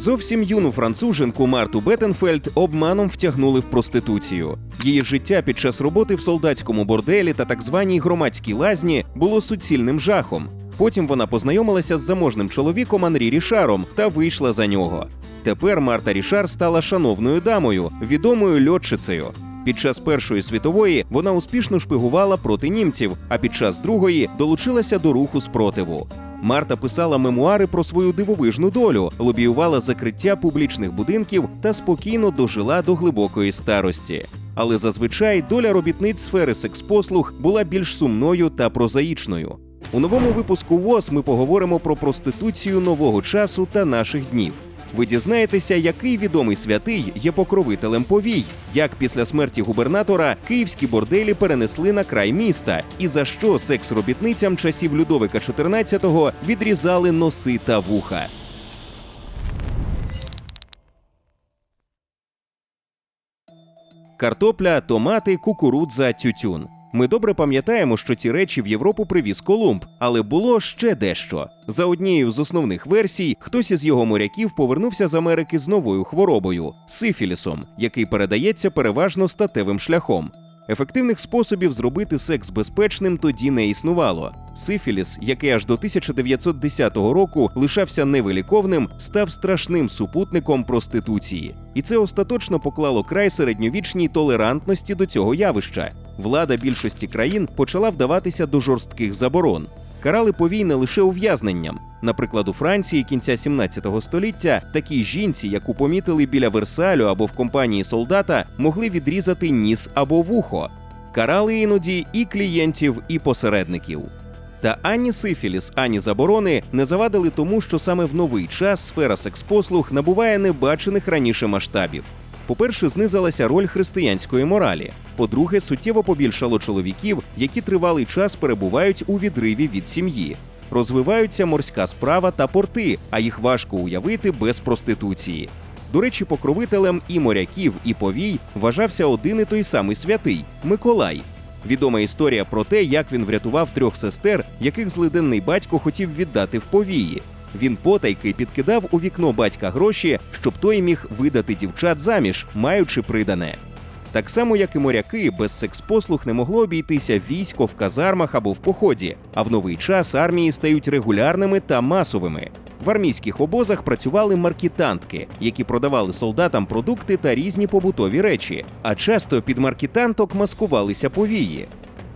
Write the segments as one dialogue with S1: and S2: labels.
S1: Зовсім юну француженку Марту Беттенфельд обманом втягнули в проституцію. Її життя під час роботи в солдатському борделі та так званій громадській лазні було суцільним жахом. Потім вона познайомилася з заможним чоловіком Анрі Рішаром та вийшла за нього. Тепер Марта Рішар стала шановною дамою, відомою льотчицею. Під час Першої світової вона успішно шпигувала проти німців, а під час другої долучилася до руху спротиву. Марта писала мемуари про свою дивовижну долю, лобіювала закриття публічних будинків та спокійно дожила до глибокої старості. Але зазвичай доля робітниць сфери секс-послуг була більш сумною та прозаїчною. У новому випуску ВОЗ ми поговоримо про проституцію нового часу та наших днів. Ви дізнаєтеся, який відомий святий є покровителем повій, як після смерті губернатора київські борделі перенесли на край міста, і за що секс-робітницям часів Людовика XIV відрізали носи та вуха. Картопля, томати, кукурудза, тютюн. Ми добре пам'ятаємо, що ці речі в Європу привіз Колумб, але було ще дещо. За однією з основних версій, хтось із його моряків повернувся з Америки з новою хворобою сифілісом, який передається переважно статевим шляхом. Ефективних способів зробити секс безпечним тоді не існувало. Сифіліс, який аж до 1910 року лишався невиліковним, став страшним супутником проституції, і це остаточно поклало край середньовічній толерантності до цього явища. Влада більшості країн почала вдаватися до жорстких заборон. Карали повій не лише ув'язненням. Наприклад, у Франції кінця 17 століття такій жінці, яку помітили біля Версалю або в компанії солдата, могли відрізати ніс або вухо. Карали іноді і клієнтів, і посередників. Та ані сифіліс, ані заборони не завадили тому, що саме в новий час сфера секс-послуг набуває небачених раніше масштабів. По-перше, знизилася роль християнської моралі. По-друге, суттєво побільшало чоловіків, які тривалий час перебувають у відриві від сім'ї. Розвиваються морська справа та порти, а їх важко уявити без проституції. До речі, покровителем і моряків, і повій вважався один і той самий святий Миколай. Відома історія про те, як він врятував трьох сестер, яких злиденний батько хотів віддати в повії. Він потайки підкидав у вікно батька гроші, щоб той міг видати дівчат заміж, маючи придане. Так само, як і моряки, без секс-послуг не могло обійтися військо в казармах або в поході, а в новий час армії стають регулярними та масовими. В армійських обозах працювали маркітантки, які продавали солдатам продукти та різні побутові речі, а часто під маркітанток маскувалися повії.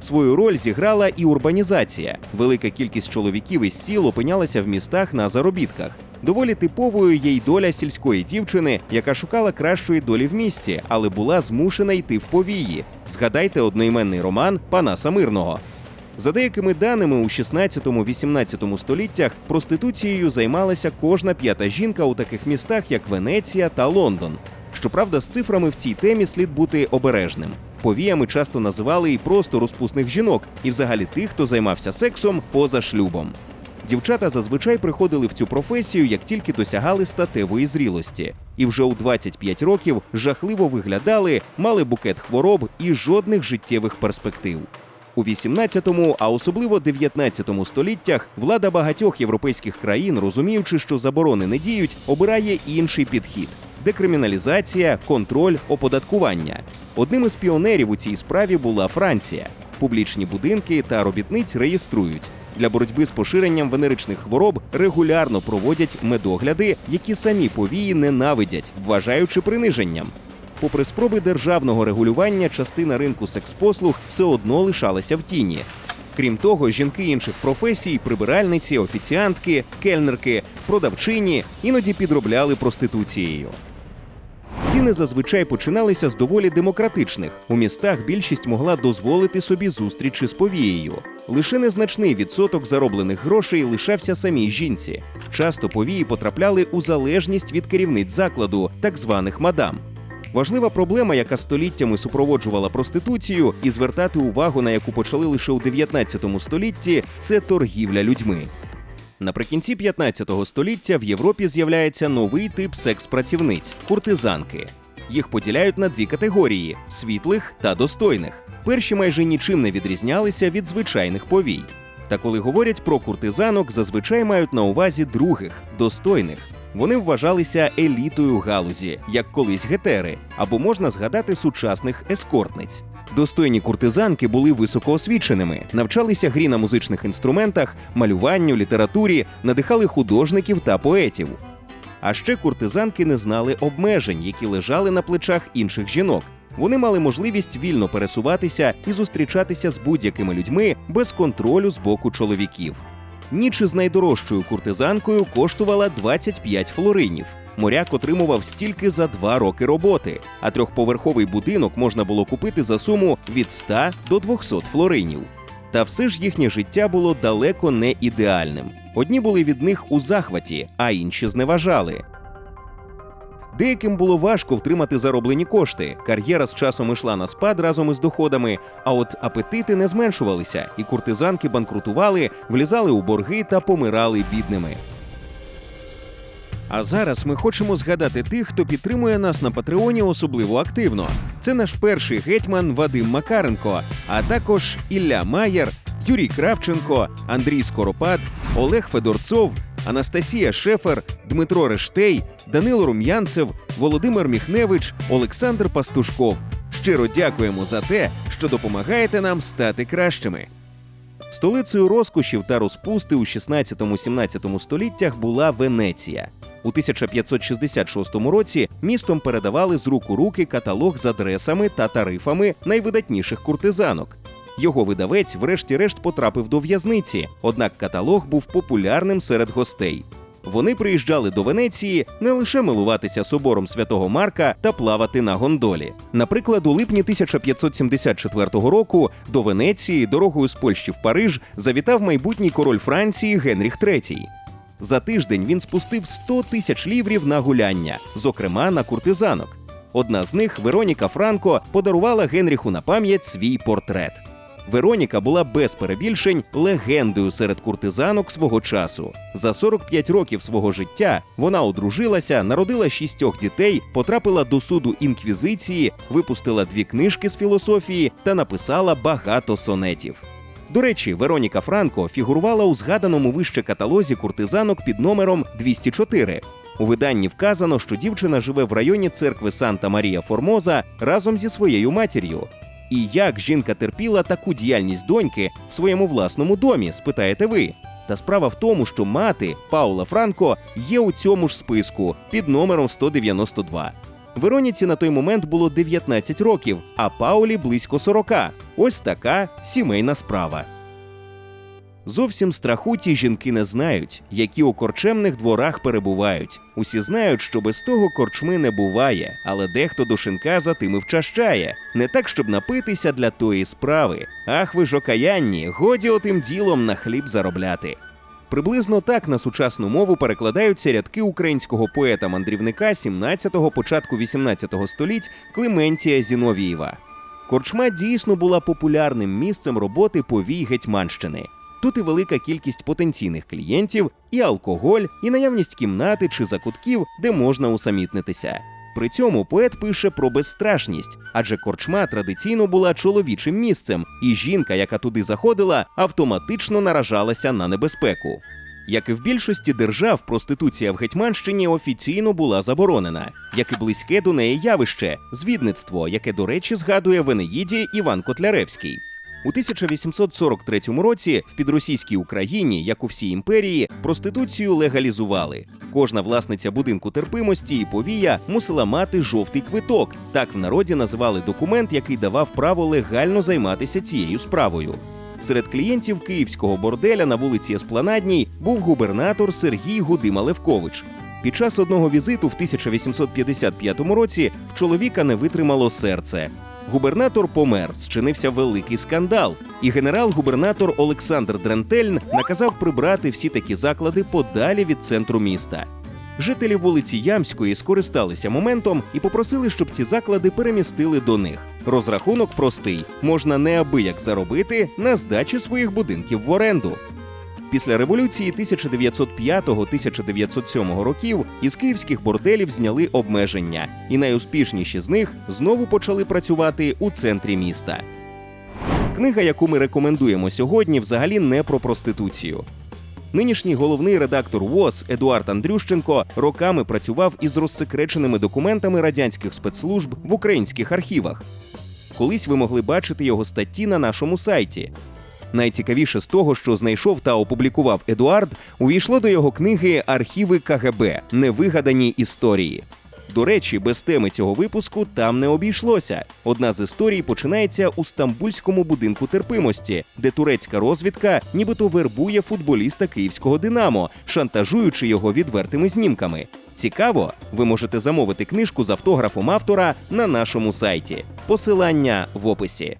S1: Свою роль зіграла і урбанізація. Велика кількість чоловіків із сіл опинялася в містах на заробітках. Доволі типовою є й доля сільської дівчини, яка шукала кращої долі в місті, але була змушена йти в повії. Згадайте одноіменний роман Панаса Мирного. За деякими даними, у 16-18 століттях проституцією займалася кожна п'ята жінка у таких містах, як Венеція та Лондон. Щоправда, з цифрами в цій темі слід бути обережним. Повіями часто називали і просто розпусних жінок, і взагалі тих, хто займався сексом поза шлюбом. Дівчата зазвичай приходили в цю професію, як тільки досягали статевої зрілості, і вже у 25 років жахливо виглядали, мали букет хвороб і жодних життєвих перспектив. У 18-му, а особливо 19-му століттях, влада багатьох європейських країн, розуміючи, що заборони не діють, обирає інший підхід декриміналізація, контроль, оподаткування. Одним із піонерів у цій справі була Франція. Публічні будинки та робітниць реєструють. Для боротьби з поширенням венеричних хвороб регулярно проводять медогляди, які самі повії ненавидять, вважаючи приниженням. Попри спроби державного регулювання, частина ринку секс-послуг все одно лишалася в тіні. Крім того, жінки інших професій, прибиральниці, офіціантки, кельнерки, продавчині іноді підробляли проституцією. Ціни зазвичай починалися з доволі демократичних. У містах більшість могла дозволити собі зустрічі з повією. Лише незначний відсоток зароблених грошей лишався самій жінці. Часто повії потрапляли у залежність від керівниць закладу, так званих мадам. Важлива проблема, яка століттями супроводжувала проституцію, і звертати увагу на яку почали лише у 19 столітті, це торгівля людьми. Наприкінці 15 століття в Європі з'являється новий тип секс-працівниць куртизанки. Їх поділяють на дві категорії світлих та достойних. Перші майже нічим не відрізнялися від звичайних повій. Та коли говорять про куртизанок, зазвичай мають на увазі других достойних. Вони вважалися елітою галузі, як колись гетери, або можна згадати сучасних ескортниць. Достойні куртизанки були високоосвіченими, навчалися грі на музичних інструментах, малюванню, літературі, надихали художників та поетів. А ще куртизанки не знали обмежень, які лежали на плечах інших жінок. Вони мали можливість вільно пересуватися і зустрічатися з будь-якими людьми без контролю з боку чоловіків. Ніч із найдорожчою куртизанкою коштувала 25 флоринів. Моряк отримував стільки за два роки роботи, а трьохповерховий будинок можна було купити за суму від 100 до 200 флоринів. Та все ж їхнє життя було далеко не ідеальним. Одні були від них у захваті, а інші зневажали. Деяким було важко втримати зароблені кошти. Кар'єра з часом ішла на спад разом із доходами, а от апетити не зменшувалися, і куртизанки банкрутували, влізали у борги та помирали бідними. А зараз ми хочемо згадати тих, хто підтримує нас на Патреоні особливо активно. Це наш перший гетьман Вадим Макаренко, а також Ілля Маєр, Юрій Кравченко, Андрій Скоропад, Олег Федорцов, Анастасія Шефер, Дмитро Рештей, Данило Рум'янцев, Володимир Міхневич, Олександр Пастушков. Щиро дякуємо за те, що допомагаєте нам стати кращими. Столицею розкошів та розпусти у 16-17 століттях була Венеція. У 1566 році містом передавали з рук у руки каталог з адресами та тарифами найвидатніших куртизанок. Його видавець, врешті-решт, потрапив до в'язниці, однак каталог був популярним серед гостей. Вони приїжджали до Венеції не лише милуватися собором святого Марка та плавати на гондолі. Наприклад, у липні 1574 року до Венеції дорогою з Польщі в Париж завітав майбутній король Франції Генріх III. За тиждень він спустив 100 тисяч ліврів на гуляння, зокрема на куртизанок. Одна з них, Вероніка Франко, подарувала Генріху на пам'ять свій портрет. Вероніка була без перебільшень легендою серед куртизанок свого часу. За 45 років свого життя вона одружилася, народила шістьох дітей, потрапила до суду інквізиції, випустила дві книжки з філософії та написала багато сонетів. До речі, Вероніка Франко фігурувала у згаданому вище каталозі куртизанок під номером 204. У виданні вказано, що дівчина живе в районі церкви Санта Марія Формоза разом зі своєю матір'ю. І як жінка терпіла таку діяльність доньки в своєму власному домі, спитаєте ви? Та справа в тому, що мати Паула Франко є у цьому ж списку під номером 192. Вероніці на той момент було 19 років, а Паулі близько 40. Ось така сімейна справа. Зовсім страху ті жінки не знають, які у корчемних дворах перебувають. Усі знають, що без того корчми не буває, але дехто до шинка за тими вчащає. Не так, щоб напитися для тої справи. Ах, ви ж окаянні, годі отим ділом на хліб заробляти. Приблизно так на сучасну мову перекладаються рядки українського поета-мандрівника 17-го, початку 18-го століть Клементія Зіновієва. Корчма дійсно була популярним місцем роботи повій Гетьманщини. Тут і велика кількість потенційних клієнтів, і алкоголь, і наявність кімнати чи закутків, де можна усамітнитися. При цьому поет пише про безстрашність, адже корчма традиційно була чоловічим місцем, і жінка, яка туди заходила, автоматично наражалася на небезпеку. Як і в більшості держав, проституція в Гетьманщині офіційно була заборонена, як і близьке до неї явище звідництво, яке, до речі, згадує в Енеїді Іван Котляревський. У 1843 році в підросійській Україні, як у всій імперії, проституцію легалізували. Кожна власниця будинку терпимості і повія мусила мати жовтий квиток. Так в народі називали документ, який давав право легально займатися цією справою. Серед клієнтів київського борделя на вулиці Еспланадній був губернатор Сергій Гудима Левкович. Під час одного візиту в 1855 році в чоловіка не витримало серце. Губернатор помер, зчинився великий скандал, і генерал-губернатор Олександр Дрентельн наказав прибрати всі такі заклади подалі від центру міста. Жителі вулиці Ямської скористалися моментом і попросили, щоб ці заклади перемістили до них. Розрахунок простий: можна неабияк заробити на здачі своїх будинків в оренду. Після революції 1905-1907 років із київських борделів зняли обмеження, і найуспішніші з них знову почали працювати у центрі міста. Книга, яку ми рекомендуємо сьогодні, взагалі не про проституцію. Нинішній головний редактор ВОЗ Едуард Андрющенко роками працював із розсекреченими документами радянських спецслужб в українських архівах. Колись ви могли бачити його статті на нашому сайті. Найцікавіше з того, що знайшов та опублікував Едуард, увійшло до його книги Архіви КГБ Невигадані історії. До речі, без теми цього випуску там не обійшлося. Одна з історій починається у стамбульському будинку терпимості, де турецька розвідка нібито вербує футболіста київського Динамо, шантажуючи його відвертими знімками. Цікаво, ви можете замовити книжку з автографом автора на нашому сайті. Посилання в описі.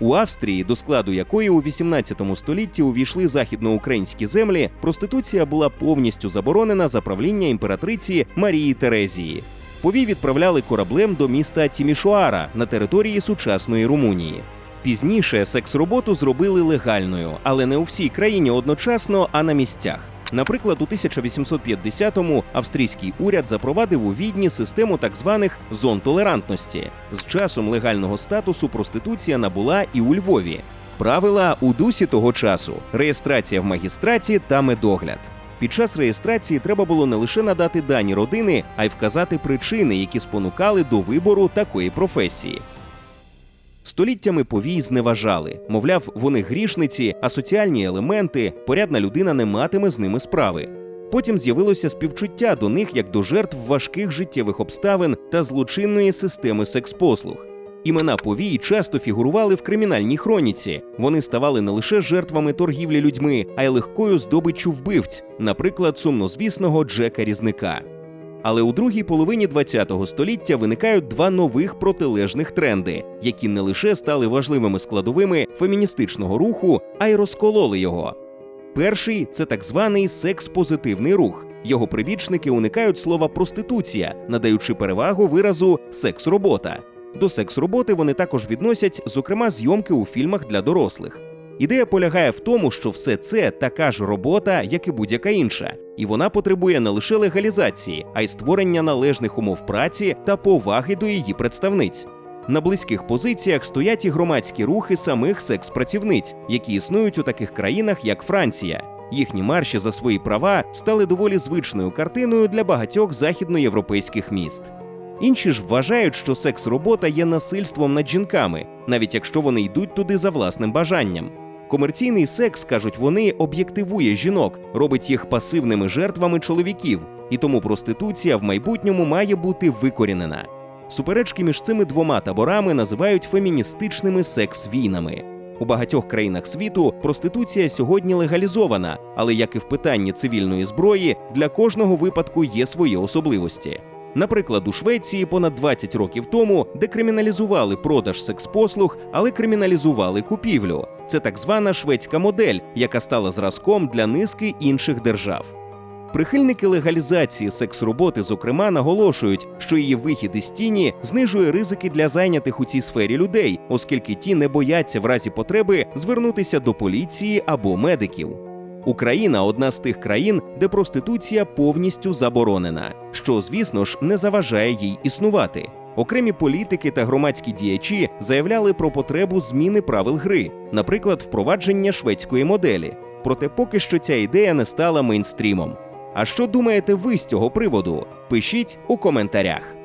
S1: У Австрії, до складу якої у 18 столітті увійшли західноукраїнські землі, проституція була повністю заборонена за правління імператриці Марії Терезії. Повій відправляли кораблем до міста Тімішоара на території сучасної Румунії. Пізніше секс-роботу зробили легальною, але не у всій країні одночасно, а на місцях. Наприклад, у 1850-му австрійський уряд запровадив у відні систему так званих зон толерантності. З часом легального статусу проституція набула і у Львові. Правила у дусі того часу: реєстрація в магістраті та медогляд. Під час реєстрації треба було не лише надати дані родини, а й вказати причини, які спонукали до вибору такої професії. Століттями повій зневажали, мовляв, вони грішниці, а соціальні елементи, порядна людина не матиме з ними справи. Потім з'явилося співчуття до них як до жертв важких життєвих обставин та злочинної системи секс-послуг. Імена повій часто фігурували в кримінальній хроніці. Вони ставали не лише жертвами торгівлі людьми, а й легкою здобиччю вбивць, наприклад, сумнозвісного Джека Різника. Але у другій половині ХХ століття виникають два нових протилежних тренди, які не лише стали важливими складовими феміністичного руху, а й розкололи його. Перший це так званий секс-позитивний рух. Його прибічники уникають слова проституція, надаючи перевагу виразу секс-робота. До секс-роботи вони також відносять, зокрема, зйомки у фільмах для дорослих. Ідея полягає в тому, що все це така ж робота, як і будь-яка інша, і вона потребує не лише легалізації, а й створення належних умов праці та поваги до її представниць. На близьких позиціях стоять і громадські рухи самих секс-працівниць, які існують у таких країнах, як Франція. Їхні марші за свої права стали доволі звичною картиною для багатьох західноєвропейських міст. Інші ж вважають, що секс-робота є насильством над жінками, навіть якщо вони йдуть туди за власним бажанням. Комерційний секс, кажуть вони, об'єктивує жінок, робить їх пасивними жертвами чоловіків, і тому проституція в майбутньому має бути викорінена. Суперечки між цими двома таборами називають феміністичними секс-війнами. У багатьох країнах світу проституція сьогодні легалізована, але як і в питанні цивільної зброї, для кожного випадку є свої особливості. Наприклад, у Швеції понад 20 років тому декриміналізували продаж секс-послуг, але криміналізували купівлю. Це так звана шведська модель, яка стала зразком для низки інших держав. Прихильники легалізації секс-роботи, зокрема, наголошують, що її вихід із тіні знижує ризики для зайнятих у цій сфері людей, оскільки ті не бояться в разі потреби звернутися до поліції або медиків. Україна одна з тих країн, де проституція повністю заборонена, що, звісно ж, не заважає їй існувати. Окремі політики та громадські діячі заявляли про потребу зміни правил гри, наприклад, впровадження шведської моделі. Проте поки що ця ідея не стала мейнстрімом. А що думаєте ви з цього приводу? Пишіть у коментарях.